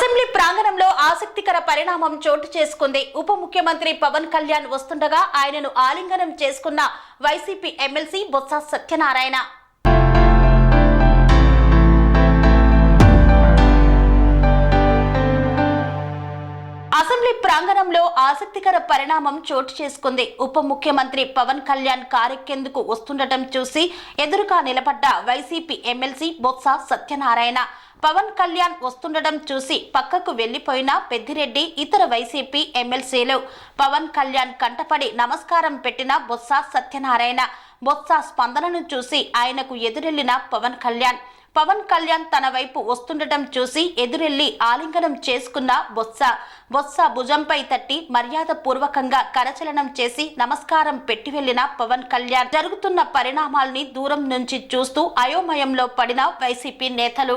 Assembly ప్రాంగణంలో ఆసక్తికర పరిణామం చోటు చేసుకుంది. ఉప ముఖ్యమంత్రి పవన్ కళ్యాణ్ వస్తుండగా ఆయనను ఆలింగనం చేసుకున్న YCP MLC Botsa Satyanarayana. Assembly ప్రాంగణంలో ఆసక్తికర పరిణామం చోటు చేసుకుంది. ఉప ముఖ్యమంత్రి పవన్ కళ్యాణ్ కారెక్కేందుకు వస్తుండటం చూసి ఎదురుగా నిలబడ్డ వైసీపీ ఎమ్మెల్సీ బొత్స సత్యనారాయణ. పవన్ కళ్యాణ్ వస్తుండడం చూసి పక్కకు వెళ్ళిపోయిన పెద్దిరెడ్డి ఇతర వైసీపీ ఎమ్మెల్సీలు పవన్ కళ్యాణ్ కంటపడి నమస్కారం పెట్టిన బొత్స సత్యనారాయణ. బొత్స స్పందనను చూసి ఆయనకు ఎదురెళ్ళిన పవన్ కళ్యాణ్. పవన్ కళ్యాణ్ తన వైపు వస్తుండటం చూసి ఎదురెళ్ళి ఆలింగనం చేసుకున్న బొత్స. బొత్స భుజంపై తట్టి మర్యాద పూర్వకంగా కరచలనం చేసి నమస్కారం పెట్టి వెళ్ళిన పవన్ కళ్యాణ్. జరుగుతున్న పరిణామాల్ని దూరం నుంచి చూస్తూ అయోమయంలో పడిన వైసీపీ నేతలు.